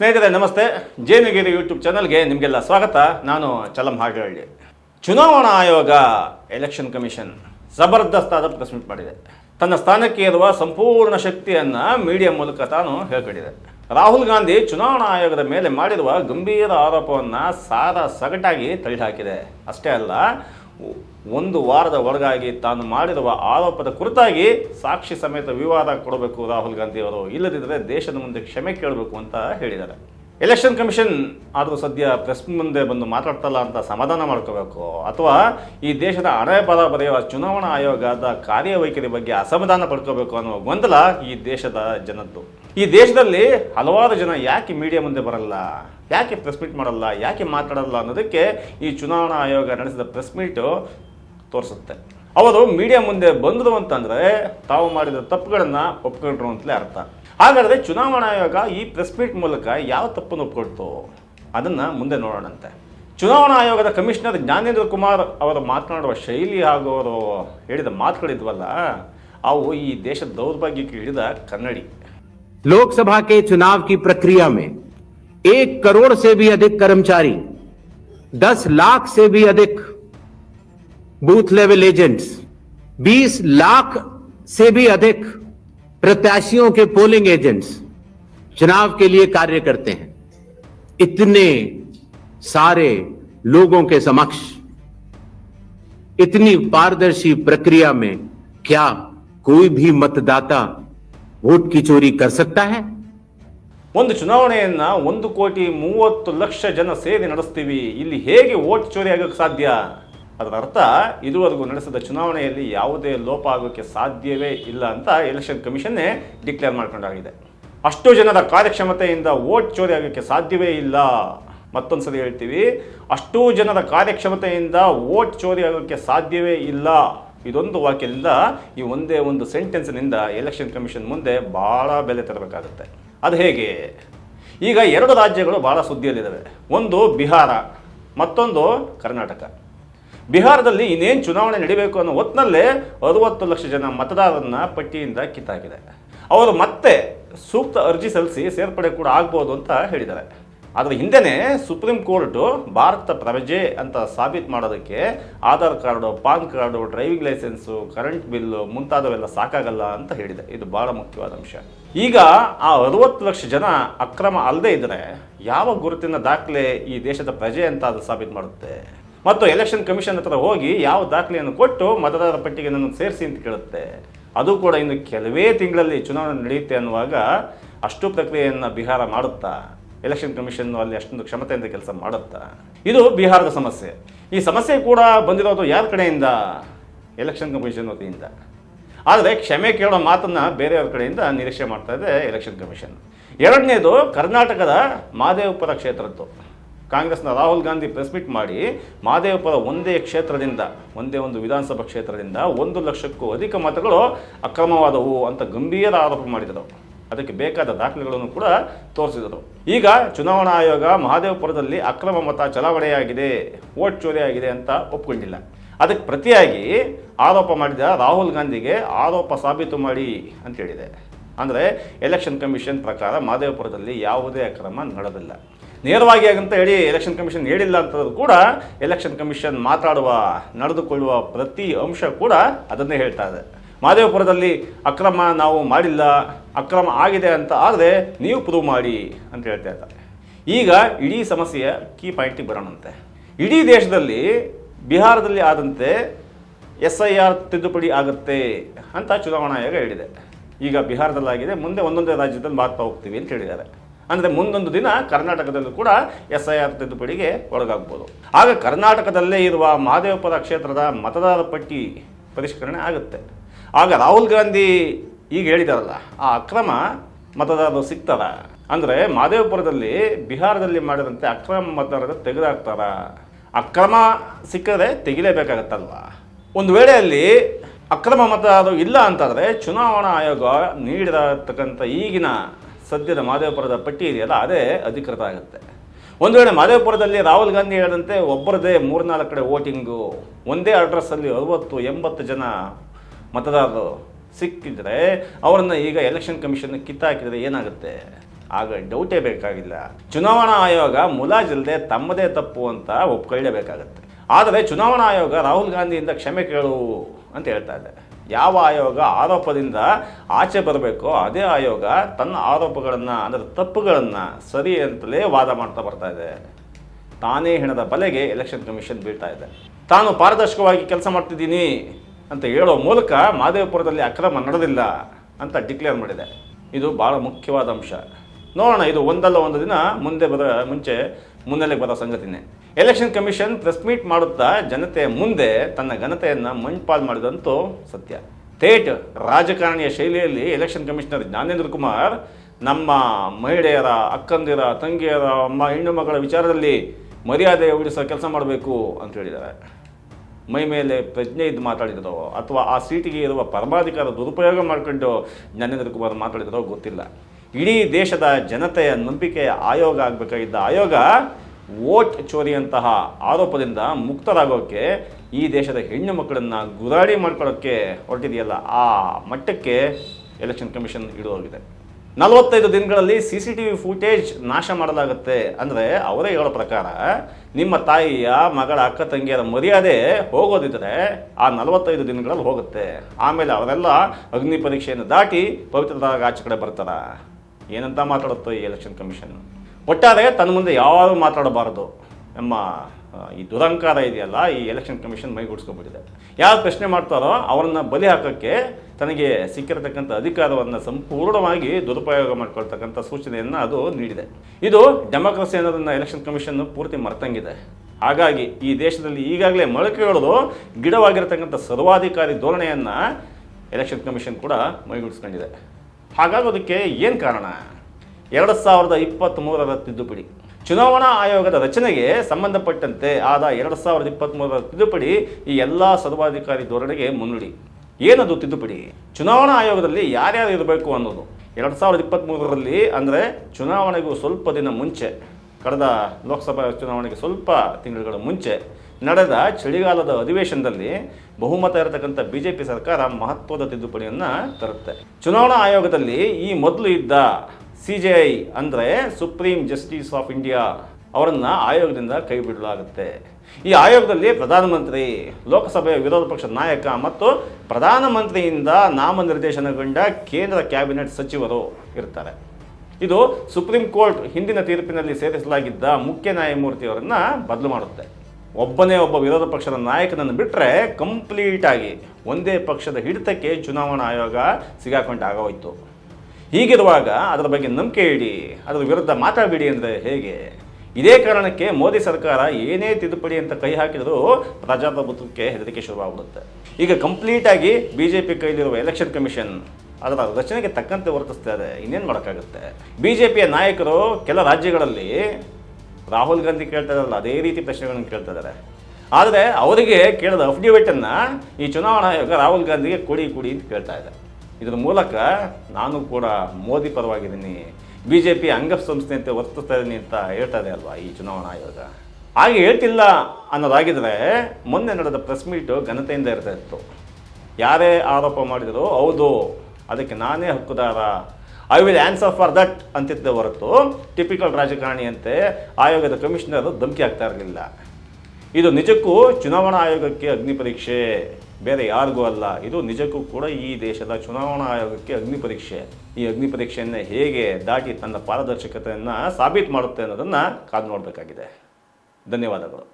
ಸ್ನೇಹಿತರೆ, ನಮಸ್ತೆ. ಜೇನುಗಿರಿ ಯೂಟ್ಯೂಬ್ ಚಾನಲ್ಗೆ ನಿಮಗೆಲ್ಲ ಸ್ವಾಗತ. ನಾನು ಚಲಂ ಹಾಗಳ್ಳಿ ಚುನಾವಣಾ ಆಯೋಗ, ಎಲೆಕ್ಷನ್ ಕಮಿಷನ್ ಜಬರ್ದಸ್ತಾದ ಪ್ರೆಸ್ ಮೀಟ್ ಮಾಡಿದೆ. ತನ್ನ ಸ್ಥಾನಕ್ಕೆ ಇರುವ ಸಂಪೂರ್ಣ ಶಕ್ತಿಯನ್ನು ಮೀಡಿಯಾ ಮೂಲಕ ತಾನು ಹೇಳ್ಕೊಂಡಿದೆ. ರಾಹುಲ್ ಗಾಂಧಿ ಚುನಾವಣಾ ಆಯೋಗದ ಮೇಲೆ ಮಾಡಿರುವ ಗಂಭೀರ ಆರೋಪವನ್ನು ಸಾರ ಸಗಟಾಗಿ ತಳ್ಳಿಹಾಕಿದೆ. ಅಷ್ಟೇ ಅಲ್ಲ ಒಂದು ವಾರದ ಒಳಗಾಗಿ ತಾನು ಮಾಡಿರುವ ಆರೋಪದ ಕುರಿತಾಗಿ ಸಾಕ್ಷಿ ಸಮೇತ ವಿವಾದ ಕೊಡಬೇಕು ರಾಹುಲ್ ಗಾಂಧಿ ಅವರು. ಇಲ್ಲದಿದ್ದರೆ ದೇಶದ ಮುಂದೆ ಕ್ಷಮೆ ಕೇಳಬೇಕು ಅಂತ ಹೇಳಿದ್ದಾರೆ. ಎಲೆಕ್ಷನ್ ಕಮಿಷನ್ ಆದರೂ ಸದ್ಯ ಪ್ರೆಸ್ ಮುಂದೆ ಬಂದು ಮಾತಾಡ್ತಲ್ಲ ಅಂತ ಸಮಾಧಾನ ಮಾಡ್ಕೋಬೇಕು. ಅಥವಾ ಈ ದೇಶದ ಹಣೆ ಪದ ಬರೆಯುವ ಚುನಾವಣಾ ಆಯೋಗದ ಕಾರ್ಯವೈಖರಿ ಬಗ್ಗೆ ಅಸಮಾಧಾನ ಪಡ್ಕೋಬೇಕು ಅನ್ನೋ ಗೊಂದಲ ಈ ದೇಶದ ಜನದ್ದು. ಈ ದೇಶದಲ್ಲಿ ಹಲವಾರು ಜನ ಯಾಕೆ ಮೀಡಿಯಾ ಮುಂದೆ ಬರಲ್ಲ? ಯಾಕೆ ಪ್ರೆಸ್ ಮೀಟ್ ಮಾಡಲ್ಲ, ಯಾಕೆ ಮಾತಾಡಲ್ಲ ಅನ್ನೋದಕ್ಕೆ ಈ ಚುನಾವಣಾ ಆಯೋಗ ನಡೆಸಿದ ಪ್ರೆಸ್ ಮೀಟು ತೋರಿಸುತ್ತೆ. ಅವರು ಮೀಡಿಯಾ ಮುಂದೆ ಬಂದರು ಅಂತಂದರೆ ತಾವು ಮಾಡಿದ ತಪ್ಪುಗಳನ್ನು ಒಪ್ಕೊಂಡ್ರು ಅಂತಲೇ ಅರ್ಥ. ಹಾಗಾದರೆ ಚುನಾವಣಾ ಆಯೋಗ ಈ ಪ್ರೆಸ್ ಮೀಟ್ ಮೂಲಕ ಯಾವ ತಪ್ಪನ್ನು ಒಪ್ಕೊಳ್ತು ಅದನ್ನು ಮುಂದೆ ನೋಡೋಣಂತೆ. ಚುನಾವಣಾ ಆಯೋಗದ ಕಮಿಷನರ್ ಜ್ಞಾನೇಂದ್ರ ಕುಮಾರ್ ಅವರು ಮಾತನಾಡುವ ಶೈಲಿ ಹಾಗೂ ಅವರು ಹೇಳಿದ ಮಾತುಗಳಿದ್ವಲ್ಲ, ಅವು ಈ ದೇಶದ ದೌರ್ಭಾಗ್ಯಕ್ಕೆ ಹೇಳಿದ ಕನ್ನಡಿ. ಲೋಕಸಭಾ ಕೆ ಚುನಾವ್ ಕಿ एक करोड़ से भी अधिक कर्मचारी, दस लाख से भी अधिक बूथ लेवल एजेंट्स 20 लाख से भी अधिक प्रत्याशियों के पोलिंग एजेंट्स चुनाव के लिए कार्य करते हैं। इतने सारे लोगों के समक्ष, इतनी पारदर्शी प्रक्रिया में क्या कोई भी मतदाता वोट की चोरी कर सकता है? ಒಂದು ಚುನಾವಣೆಯನ್ನು ಒಂದು ಕೋಟಿ ಮೂವತ್ತು ಲಕ್ಷ ಜನ ಸೇರಿ ನಡೆಸ್ತೀವಿ. ಇಲ್ಲಿ ಹೇಗೆ ವೋಟ್ ಚೋರಿ ಆಗೋಕ್ಕೆ ಸಾಧ್ಯ? ಅದರ ಅರ್ಥ, ಇದುವರೆಗೂ ನಡೆಸಿದ ಚುನಾವಣೆಯಲ್ಲಿ ಯಾವುದೇ ಲೋಪ ಆಗೋಕ್ಕೆ ಸಾಧ್ಯವೇ ಇಲ್ಲ ಅಂತ ಎಲೆಕ್ಷನ್ ಕಮಿಷನ್ನೇ ಡಿಕ್ಲೇರ್ ಮಾಡ್ಕೊಂಡಾಗಿದೆ. ಅಷ್ಟು ಜನರ ಕಾರ್ಯಕ್ಷಮತೆಯಿಂದ ವೋಟ್ ಚೋರಿ ಆಗೋಕ್ಕೆ ಸಾಧ್ಯವೇ ಇಲ್ಲ. ಮತ್ತೊಂದು ಸರಿ ಹೇಳ್ತೀವಿ, ಅಷ್ಟು ಜನರ ಕಾರ್ಯಕ್ಷಮತೆಯಿಂದ ವೋಟ್ ಚೋರಿ ಆಗೋಕ್ಕೆ ಸಾಧ್ಯವೇ ಇಲ್ಲ. ಇದೊಂದು ವಾಕ್ಯದಿಂದ ಈ ಒಂದೇ ಒಂದು ಸೆಂಟೆನ್ಸ್ನಿಂದ ಎಲೆಕ್ಷನ್ ಕಮಿಷನ್ ಮುಂದೆ ಭಾಳ ಬೆಲೆ ತರಬೇಕಾಗುತ್ತೆ. ಅದು ಹೇಗೆ? ಈಗ ಎರಡು ರಾಜ್ಯಗಳು ಭಾಳ ಸುದ್ದಿಯಲ್ಲಿದ್ದಾವೆ. ಒಂದು ಬಿಹಾರ, ಮತ್ತೊಂದು ಕರ್ನಾಟಕ. ಬಿಹಾರದಲ್ಲಿ ಇನ್ನೇನು ಚುನಾವಣೆ ನಡೀಬೇಕು ಅನ್ನೋ ಹೊತ್ತಿನಲ್ಲೇ ಅರುವತ್ತು ಲಕ್ಷ ಜನ ಮತದಾರರನ್ನ ಪಟ್ಟಿಯಿಂದ ಕಿತ್ತಾಕಿದೆ. ಅವರು ಮತ್ತೆ ಸೂಕ್ತ ಅರ್ಜಿ ಸಲ್ಲಿಸಿ ಸೇರ್ಪಡೆ ಕೂಡ ಆಗ್ಬೋದು ಅಂತ ಹೇಳಿದ್ದಾರೆ. ಅದರ ಹಿಂದೆನೇ ಸುಪ್ರೀಂ ಕೋರ್ಟು ಭಾರತ ಪ್ರಜೆ ಅಂತ ಸಾಬೀತು ಮಾಡೋದಕ್ಕೆ Aadhaar card, PAN card, driving licence, current bill ಮುಂತಾದವೆಲ್ಲ ಸಾಕಾಗಲ್ಲ ಅಂತ ಹೇಳಿದೆ. ಇದು ಭಾಳ ಮುಖ್ಯವಾದ ಅಂಶ. ಈಗ ಆ ಅರುವತ್ತು ಲಕ್ಷ ಜನ ಅಕ್ರಮ ಅಲ್ಲದೆ ಇದ್ದರೆ ಯಾವ ಗುರುತಿನ ದಾಖಲೆ ಈ ದೇಶದ ಪ್ರಜೆ ಅಂತ ಅದು ಸಾಬೀತು ಮಾಡುತ್ತೆ? ಮತ್ತು ಎಲೆಕ್ಷನ್ ಕಮಿಷನ್ ಹತ್ರ ಹೋಗಿ ಯಾವ ದಾಖಲೆಯನ್ನು ಕೊಟ್ಟು ಮತದಾರರ ಪಟ್ಟಿಗೆ ನನ್ನನ್ನು ಸೇರಿಸಿ ಅಂತ ಕೇಳುತ್ತೆ. ಅದು ಕೂಡ ಇನ್ನು ಕೆಲವೇ ತಿಂಗಳಲ್ಲಿ ಚುನಾವಣೆ ನಡೆಯುತ್ತೆ ಅನ್ನುವಾಗ ಅಷ್ಟು ಪ್ರಕ್ರಿಯೆಯನ್ನು ಬಿಹಾರ ಮಾಡುತ್ತಾ? ಎಲೆಕ್ಷನ್ ಕಮಿಷನ್ ಅಲ್ಲಿ ಅಷ್ಟೊಂದು ಕ್ಷಮತೆಯಿಂದ ಕೆಲಸ ಮಾಡುತ್ತಾ? ಇದು ಬಿಹಾರದ ಸಮಸ್ಯೆ. ಈ ಸಮಸ್ಯೆ ಕೂಡ ಬಂದಿರೋದು ಯಾರ ಕಡೆಯಿಂದ? ಎಲೆಕ್ಷನ್ ಕಮಿಷನ್ ವತಿಯಿಂದ. ಆದರೆ ಕ್ಷಮೆ ಕೇಳೋ ಮಾತನ್ನು ಬೇರೆಯವ್ರ ಕಡೆಯಿಂದ ನಿರೀಕ್ಷೆ ಮಾಡ್ತಾ ಇದೆ ಎಲೆಕ್ಷನ್ ಕಮಿಷನ್ ಎರಡನೇದು ಕರ್ನಾಟಕದ ಮಾದೇವಪುರ ಕ್ಷೇತ್ರದ್ದು. ಕಾಂಗ್ರೆಸ್ನ ರಾಹುಲ್ ಗಾಂಧಿ ಪ್ರೆಸ್ ಮೀಟ್ ಮಾಡಿ ಮಾದೇವಪುರ ಒಂದೇ ಕ್ಷೇತ್ರದಿಂದ, ಒಂದೇ ಒಂದು ವಿಧಾನಸಭಾ ಕ್ಷೇತ್ರದಿಂದ ಒಂದು ಲಕ್ಷಕ್ಕೂ ಅಧಿಕ ಮತಗಳು ಅಕ್ರಮವಾದವು ಅಂತ ಗಂಭೀರ ಆರೋಪ ಮಾಡಿದರು. ಅದಕ್ಕೆ ಬೇಕಾದ ದಾಖಲೆಗಳನ್ನು ಕೂಡ ತೋರಿಸಿದರು. ಈಗ ಚುನಾವಣಾ ಆಯೋಗ ಮಹಾದೇವಪುರದಲ್ಲಿ ಅಕ್ರಮ ಮತ ಚಲಾವಣೆಯಾಗಿದೆ, ವೋಟ್ ಚೋರಿಯಾಗಿದೆ ಅಂತ ಒಪ್ಕೊಂಡಿಲ್ಲ ಅದಕ್ಕೆ ಪ್ರತಿಯಾಗಿ ಆರೋಪ ಮಾಡಿದ ರಾಹುಲ್ ಗಾಂಧಿಗೆ ಆರೋಪ ಸಾಬೀತು ಮಾಡಿ ಅಂತ ಹೇಳಿದೆ. ಅಂದರೆ ಎಲೆಕ್ಷನ್ ಕಮಿಷನ್ ಪ್ರಕಾರ ಮಾದೇವಪುರದಲ್ಲಿ ಯಾವುದೇ ಅಕ್ರಮ ನಡೆದಿಲ್ಲ. ನೇರವಾಗಿ ಆಗಂತ ಹೇಳಿ ಎಲೆಕ್ಷನ್ ಕಮಿಷನ್ ಹೇಳಿಲ್ಲ ಅಂತದ್ದು ಕೂಡ ಎಲೆಕ್ಷನ್ ಕಮಿಷನ್ ಮಾತಾಡುವ, ನಡೆದುಕೊಳ್ಳುವ ಪ್ರತಿ ಅಂಶ ಕೂಡ ಅದನ್ನೇ ಹೇಳ್ತಾ ಇದೆ. ಮಾದೇವಪುರದಲ್ಲಿ ಅಕ್ರಮ ನಾವು ಮಾಡಿಲ್ಲ, ಅಕ್ರಮ ಆಗಿದೆ ಅಂತ ಆದರೆ ನೀವು ಪ್ರೂವ್ ಮಾಡಿ ಅಂತ ಹೇಳ್ತಾ ಇದ್ದಾರೆ. ಈಗ ಇಡೀ ಸಮಸ್ಯೆಯ ಕೀ ಪಾಯಿಂಟಿಗೆ ಬರೋಣಂತೆ. ಇಡೀ ದೇಶದಲ್ಲಿ ಬಿಹಾರದಲ್ಲಿ ಆದಂತೆ ಎಸ್ ಐ ಆರ್ ತಿದ್ದುಪಡಿ ಆಗುತ್ತೆ ಅಂತ ಚುನಾವಣಾ ಆಯೋಗ ಹೇಳಿದೆ. ಈಗ ಬಿಹಾರದಲ್ಲಾಗಿದೆ, ಮುಂದೆ ಒಂದೊಂದೇ ರಾಜ್ಯದಲ್ಲಿ ಮಾಡ್ತಾ ಹೋಗ್ತೀವಿ ಅಂತ ಹೇಳಿದ್ದಾರೆ. ಅಂದರೆ ಮುಂದೊಂದು ದಿನ ಕರ್ನಾಟಕದಲ್ಲೂ ಕೂಡ ಎಸ್ ಐ ಆರ್ ತಿದ್ದುಪಡಿಗೆ ಒಳಗಾಗ್ಬೋದು. ಆಗ ಕರ್ನಾಟಕದಲ್ಲೇ ಇರುವ ಮಹದೇವಪುರ ಕ್ಷೇತ್ರದ ಮತದಾರ ಪಟ್ಟಿ ಪರಿಷ್ಕರಣೆ ಆಗುತ್ತೆ. ಆಗ ರಾಹುಲ್ ಗಾಂಧಿ ಈಗ ಹೇಳಿದಾರಲ್ಲ, ಆ ಅಕ್ರಮ ಮತದಾರರು ಸಿಗ್ತಾರ? ಅಂದರೆ ಮಹದೇವಪುರದಲ್ಲಿ ಬಿಹಾರದಲ್ಲಿ ಮಾಡಿದಂತೆ ಅಕ್ರಮ ಮತದಾರರು ತೆಗೆದಾಕ್ತಾರ? ಅಕ್ರಮ ಸಿಕ್ಕರೆ ತೆಗಿಲೇಬೇಕಾಗತ್ತಲ್ವಾ? ಒಂದು ವೇಳೆ ಅಲ್ಲಿ ಅಕ್ರಮ ಮತದಾರರು ಇಲ್ಲ ಅಂತಂದರೆ ಚುನಾವಣಾ ಆಯೋಗ ನೀಡಿರತಕ್ಕಂಥ ಈಗಿನ ಸದ್ಯದ ಮಾದೇವಪುರದ ಪಟ್ಟಿ ಇದೆಯಲ್ಲ ಅದೇ ಅಧಿಕೃತ ಆಗುತ್ತೆ. ಒಂದು ವೇಳೆ ಮಾದೇವಪುರದಲ್ಲಿ ರಾಹುಲ್ ಗಾಂಧಿ ಹೇಳಿದಂತೆ ಒಬ್ಬರದೇ ಮೂರ್ನಾಲ್ಕು ಕಡೆ ವೋಟಿಂಗು, ಒಂದೇ ಅಡ್ರೆಸ್ಸಲ್ಲಿ ಅರವತ್ತು, ಎಂಬತ್ತು ಜನ ಮತದಾರರು ಸಿಕ್ಕಿದ್ರೆ ಅವರನ್ನು ಈಗ ಎಲೆಕ್ಷನ್ ಕಮಿಷನ್ ಕಿತ್ತಾಕಿದರೆ ಏನಾಗುತ್ತೆ? ಆಗ ಡೌಟೇ ಬೇಕಾಗಿಲ್ಲ. ಚುನಾವಣಾ ಆಯೋಗ ಮುಲಾಜಿಲ್ಲದೆ ತಮ್ಮದೇ ತಪ್ಪು ಅಂತ ಒಪ್ಕೊಳ್ಳೇಬೇಕಾಗತ್ತೆ. ಆದರೆ ಚುನಾವಣಾ ಆಯೋಗ ರಾಹುಲ್ ಗಾಂಧಿಯಿಂದ ಕ್ಷಮೆ ಕೇಳು ಅಂತ ಹೇಳ್ತಾ ಇದೆ. ಯಾವ ಆಯೋಗ ಆರೋಪದಿಂದ ಆಚೆ ಬರಬೇಕೋ ಅದೇ ಆಯೋಗ ತನ್ನ ಆರೋಪಗಳನ್ನು, ಅಂದರೆ ತಪ್ಪುಗಳನ್ನು ಸರಿ ಅಂತಲೇ ವಾದ ಮಾಡ್ತಾ ಬರ್ತಾ ಇದೆ. ತಾನೇ ಹೆಣದ ಬಲೆಗೆ ಎಲೆಕ್ಷನ್ ಕಮಿಷನ್ ಬೀಳ್ತಾ ಇದೆ. ತಾನು ಪಾರದರ್ಶಕವಾಗಿ ಕೆಲಸ ಮಾಡ್ತಿದ್ದೀನಿ ಅಂತ ಹೇಳೋ ಮೂಲಕ ಮಾದೇವಪುರದಲ್ಲಿ ಅಕ್ರಮ ನಡೆದಿಲ್ಲ ಅಂತ ಡಿಕ್ಲೇರ್ ಮಾಡಿದೆ. ಇದು ಭಾಳ ಮುಖ್ಯವಾದ ಅಂಶ. ನೋಡೋಣ, ಇದು ಒಂದಲ್ಲ ಒಂದು ದಿನ ಮುಂದೆ ಬರ, ಮುಂಚೆ ಮುನ್ನೆಲೆಗೆ ಬರೋ ಸಂಗತಿನೇ. ಎಲೆಕ್ಷನ್ ಕಮಿಷನ್ ಪ್ರೆಸ್ ಮೀಟ್ ಮಾಡುತ್ತಾ ಜನತೆಯ ಮುಂದೆ ತನ್ನ ಘನತೆಯನ್ನು ಮಣ್ಪಾಲ್ ಮಾಡಿದಂತೂ ಸತ್ಯ. ಥೇಟ್ ರಾಜಕಾರಣಿಯ ಶೈಲಿಯಲ್ಲಿ ಎಲೆಕ್ಷನ್ ಕಮಿಷನರ್ ಜ್ಞಾನೇಂದ್ರ ಕುಮಾರ್, ನಮ್ಮ ಮಹಿಳೆಯರ, ಅಕ್ಕಂದಿರ, ತಂಗಿಯರ, ಅಮ್ಮ, ಹೆಣ್ಣು ಮಗಳ ವಿಚಾರದಲ್ಲಿ ಮರ್ಯಾದೆ ಉಳಿಸೋ ಕೆಲಸ ಮಾಡಬೇಕು ಅಂತ ಹೇಳಿದ್ದಾರೆ. ಮೈ ಮೇಲೆ ಪ್ರಜ್ಞೆ ಇದ್ದು ಮಾತಾಡಿದರೋ ಅಥವಾ ಆ ಸೀಟಿಗೆ ಇರುವ ಪರಮಾಧಿಕಾರ ದುರುಪಯೋಗ ಮಾಡಿಕೊಂಡು ಜ್ಞಾನೇಂದ್ರ ಕುಮಾರ್ ಮಾತಾಡಿದರೋ ಗೊತ್ತಿಲ್ಲ. ಇಡೀ ದೇಶದ ಜನತೆಯ ನಂಬಿಕೆಯ ಆಯೋಗ ಆಗಬೇಕಾಗಿದ್ದ ಆಯೋಗ ವೋಟ್ ಚೋರಿಯಂತಹ ಆರೋಪದಿಂದ ಮುಕ್ತರಾಗೋಕ್ಕೆ ಈ ದೇಶದ ಹೆಣ್ಣು ಮಕ್ಕಳನ್ನು ಗುರಾಡಿ ಮಾಡ್ಕೊಳ್ಳೋಕ್ಕೆ ಹೊರಟಿದೆಯಲ್ಲ, ಆ ಮಟ್ಟಕ್ಕೆ ಎಲೆಕ್ಷನ್ ಕಮಿಷನ್ ಹೋಗಿದೆ ನಲವತ್ತೈದು ದಿನಗಳಲ್ಲಿ C C T V footage ನಾಶ ಮಾಡಲಾಗುತ್ತೆ ಅಂದರೆ ಅವರೇ ಹೇಳೋ ಪ್ರಕಾರ ನಿಮ್ಮ ತಾಯಿಯ ಮಗಳ ಅಕ್ಕ ತಂಗಿಯರ ಮರ್ಯಾದೆ ಹೋಗೋದಿದ್ರೆ ಆ ನಲವತ್ತೈದು ದಿನಗಳಲ್ಲಿ ಹೋಗುತ್ತೆ. ಆಮೇಲೆ ಅವರೆಲ್ಲ ಅಗ್ನಿ ಪರೀಕ್ಷೆಯನ್ನು ದಾಟಿ ಪವಿತ್ರದಾಗ ಆಚೆ ಕಡೆ ಬರ್ತಾರ? ಏನಂತ ಮಾತಾಡುತ್ತೋ ಈ ಎಲೆಕ್ಷನ್ ಕಮಿಷನ್ ಒಟ್ಟಾರೆ ತನ್ನ ಮುಂದೆ ಯಾರು ಮಾತಾಡಬಾರದು ನಮ್ಮ ಈ ದುರಂಕಾರ ಇದೆಯಲ್ಲ, ಈ ಎಲೆಕ್ಷನ್ ಕಮಿಷನ್ ಮೈಗೂಡಿಸ್ಕೊಂಡ್ಬಿಟ್ಟಿದೆ. ಯಾರು ಪ್ರಶ್ನೆ ಮಾಡ್ತಾರೋ ಅವರನ್ನ ಬಲಿ ಹಾಕೋಕ್ಕೆ ತನಗೆ ಸಿಕ್ಕಿರತಕ್ಕಂಥ ಅಧಿಕಾರವನ್ನು ಸಂಪೂರ್ಣವಾಗಿ ದುರುಪಯೋಗ ಮಾಡ್ಕೊಳ್ತಕ್ಕಂಥ ಸೂಚನೆಯನ್ನು ಅದು ನೀಡಿದೆ. ಇದು ಡೆಮೋಕ್ರಸಿ ಅನ್ನೋದನ್ನು ಎಲೆಕ್ಷನ್ ಕಮಿಷನ್ ಪೂರ್ತಿ ಮರ್ತಂಗಿದೆ. ಹಾಗಾಗಿ ಈ ದೇಶದಲ್ಲಿ ಈಗಾಗಲೇ ಮೊಳಕೆಗಳು ಗಿಡವಾಗಿರತಕ್ಕಂಥ ಸರ್ವಾಧಿಕಾರಿ ಧೋರಣೆಯನ್ನು ಎಲೆಕ್ಷನ್ ಕಮಿಷನ್ ಕೂಡ ಮೈಗೂಡಿಸ್ಕೊಂಡಿದೆ. ಹಾಗಾಗೋದಕ್ಕೆ ಏನು ಕಾರಣ? ಎರಡು ಸಾವಿರದ ಇಪ್ಪತ್ತ್ಮೂರರ ತಿದ್ದುಪಡಿ. ಚುನಾವಣಾ ಆಯೋಗದ ರಚನೆಗೆ ಸಂಬಂಧಪಟ್ಟಂತೆ ಆದ ಎರಡು ಸಾವಿರದ ಇಪ್ಪತ್ತ್ಮೂರರ ತಿದ್ದುಪಡಿ ಈ ಎಲ್ಲ ಸರ್ವಾಧಿಕಾರಿ ಧೋರಣೆಗೆ ಮುನ್ನುಡಿ. ಏನದು ತಿದ್ದುಪಡಿ? ಚುನಾವಣಾ ಆಯೋಗದಲ್ಲಿ ಯಾರ್ಯಾರು ಇರಬೇಕು ಅನ್ನೋದು. ಎರಡು ಸಾವಿರದ ಇಪ್ಪತ್ತ್ಮೂರರಲ್ಲಿ ಅಂದರೆ ಚುನಾವಣೆಗೂ ಸ್ವಲ್ಪ ದಿನ ಮುಂಚೆ, ಕಳೆದ ಲೋಕಸಭಾ ಚುನಾವಣೆಗೆ ಸ್ವಲ್ಪ ತಿಂಗಳುಗಳ ಮುಂಚೆ ನಡೆದ ಚಳಿಗಾಲದ ಅಧಿವೇಶನದಲ್ಲಿ ಬಹುಮತ ಇರತಕ್ಕಂಥ ಬಿ ಜೆ ಪಿ ಸರ್ಕಾರ ಮಹತ್ವದ ತಿದ್ದುಪಡಿಯನ್ನು ತರುತ್ತೆ. ಚುನಾವಣಾ ಆಯೋಗದಲ್ಲಿ ಈ ಮೊದಲು ಇದ್ದ ಸಿ ಜೆ ಐ ಅಂದರೆ ಸುಪ್ರೀಂ ಜಸ್ಟಿಸ್ ಆಫ್ ಇಂಡಿಯಾ ಅವರನ್ನು ಆಯೋಗದಿಂದ ಕೈ ಬಿಡಲಾಗುತ್ತೆ. ಈ ಆಯೋಗದಲ್ಲಿ ಪ್ರಧಾನಮಂತ್ರಿ, ಲೋಕಸಭೆಯ ವಿರೋಧ ಪಕ್ಷದ ನಾಯಕ ಮತ್ತು ಪ್ರಧಾನಮಂತ್ರಿಯಿಂದ ನಾಮನಿರ್ದೇಶನಗೊಂಡ ಕೇಂದ್ರ ಕ್ಯಾಬಿನೆಟ್ ಸಚಿವರು ಇರ್ತಾರೆ. ಇದು ಸುಪ್ರೀಂ ಕೋರ್ಟ್ ಹಿಂದಿನ ತೀರ್ಪಿನಲ್ಲಿ ಸೇರಿಸಲಾಗಿದ್ದ ಮುಖ್ಯ ನ್ಯಾಯಮೂರ್ತಿಯವರನ್ನು ಬದಲು ಮಾಡುತ್ತೆ. ಒಬ್ಬನೇ ಒಬ್ಬ ವಿರೋಧ ಪಕ್ಷದ ನಾಯಕನನ್ನು ಬಿಟ್ಟರೆ ಕಂಪ್ಲೀಟಾಗಿ ಒಂದೇ ಪಕ್ಷದ ಹಿಡಿತಕ್ಕೆ ಚುನಾವಣಾ ಆಯೋಗ ಸಿಗಾಕೊಂಡು ಆಗೋಯ್ತು. ಹೀಗಿರುವಾಗ ಅದರ ಬಗ್ಗೆ ನಂಬಿಕೆ ಇಡಿ, ಅದರ ವಿರುದ್ಧ ಮಾತಾಡಬೇಡಿ ಅಂದರೆ ಹೇಗೆ? ಇದೇ ಕಾರಣಕ್ಕೆ ಮೋದಿ ಸರ್ಕಾರ ಏನೇ ತಿದ್ದುಪಡಿ ಅಂತ ಕೈ ಹಾಕಿದರೂ ಪ್ರಜಾಪ್ರಭುತ್ವಕ್ಕೆ ಹೆದರಿಕೆ ಶುರುವಾಗ್ಬಿಡುತ್ತೆ. ಈಗ ಕಂಪ್ಲೀಟಾಗಿ ಬಿ ಜೆ ಪಿ ಕೈಲಿರುವ ಎಲೆಕ್ಷನ್ ಕಮಿಷನ್ ಅದರ ರಚನೆಗೆ ತಕ್ಕಂತೆ ವರ್ತಿಸ್ತಾರೆ ಇನ್ನೇನು ಮಾಡೋಕ್ಕಾಗುತ್ತೆ? ಬಿ ಜೆ ಪಿಯ ನಾಯಕರು ಕೆಲ ರಾಜ್ಯಗಳಲ್ಲಿ ರಾಹುಲ್ ಗಾಂಧಿ ಕೇಳ್ತಾ ಇದಾರಲ್ಲ ಅದೇ ರೀತಿ ಪ್ರಶ್ನೆಗಳನ್ನು ಕೇಳ್ತಾ ಇದ್ದಾರೆ. ಆದರೆ ಅವರಿಗೆ ಕೇಳಿದ ಅಫಿಡವಿಟನ್ನು ಈ ಚುನಾವಣಾ ಆಯೋಗ ರಾಹುಲ್ ಗಾಂಧಿಗೆ ಕೊಡಿ ಕೊಡಿ ಅಂತ ಕೇಳ್ತಾ ಇದೆ. ಇದರ ಮೂಲಕ ನಾನು ಕೂಡ ಮೋದಿ ಪರವಾಗಿದ್ದೀನಿ ಬಿ ಜೆ ಪಿ ಅಂಗಸಂಸ್ಥೆಯಂತೆ ವರ್ತಿಸ್ತಾ ಇದ್ದೀನಿ ಅಂತ ಹೇಳ್ತಾ ಇದೆ ಅಲ್ವಾ ಈ ಚುನಾವಣಾ ಆಯೋಗ? ಹಾಗೆ ಹೇಳ್ತಿಲ್ಲ ಅನ್ನೋದಾಗಿದ್ರೆ ಮೊನ್ನೆ ನಡೆದ ಪ್ರೆಸ್ ಮೀಟು ಘನತೆಯಿಂದ ಇರ್ತಾ ಇತ್ತು. ಯಾರೇ ಆರೋಪ ಮಾಡಿದರೂ, ಹೌದು, ಅದಕ್ಕೆ ನಾನೇ ಹಕ್ಕುದಾರ I will answer for that ಅಂತಿದ್ದೆ ಹೊರತು ಟಿಪಿಕಲ್ ರಾಜಕಾರಣಿಯಂತೆ ಆಯೋಗದ ಕಮಿಷನರ್ ಧಮಕಿ ಆಗ್ತಾ ಇರಲಿಲ್ಲ. ಇದು ನಿಜಕ್ಕೂ ಚುನಾವಣಾ ಆಯೋಗಕ್ಕೆ ಅಗ್ನಿ ಪರೀಕ್ಷೆ. ಬೇರೆ ಯಾರಿಗೂ ಅಲ್ಲ, ಇದು ನಿಜಕ್ಕೂ ಕೂಡ ಈ ದೇಶದ ಚುನಾವಣಾ ಆಯೋಗಕ್ಕೆ ಅಗ್ನಿ ಪರೀಕ್ಷೆ. ಈ ಅಗ್ನಿ ಪರೀಕ್ಷೆಯನ್ನು ಹೇಗೆ ದಾಟಿ ತನ್ನ ಪಾರದರ್ಶಕತೆಯನ್ನು ಸಾಬೀತು ಮಾಡುತ್ತೆ ಅನ್ನೋದನ್ನು ಕಾದು ನೋಡಬೇಕಾಗಿದೆ. ಧನ್ಯವಾದಗಳು.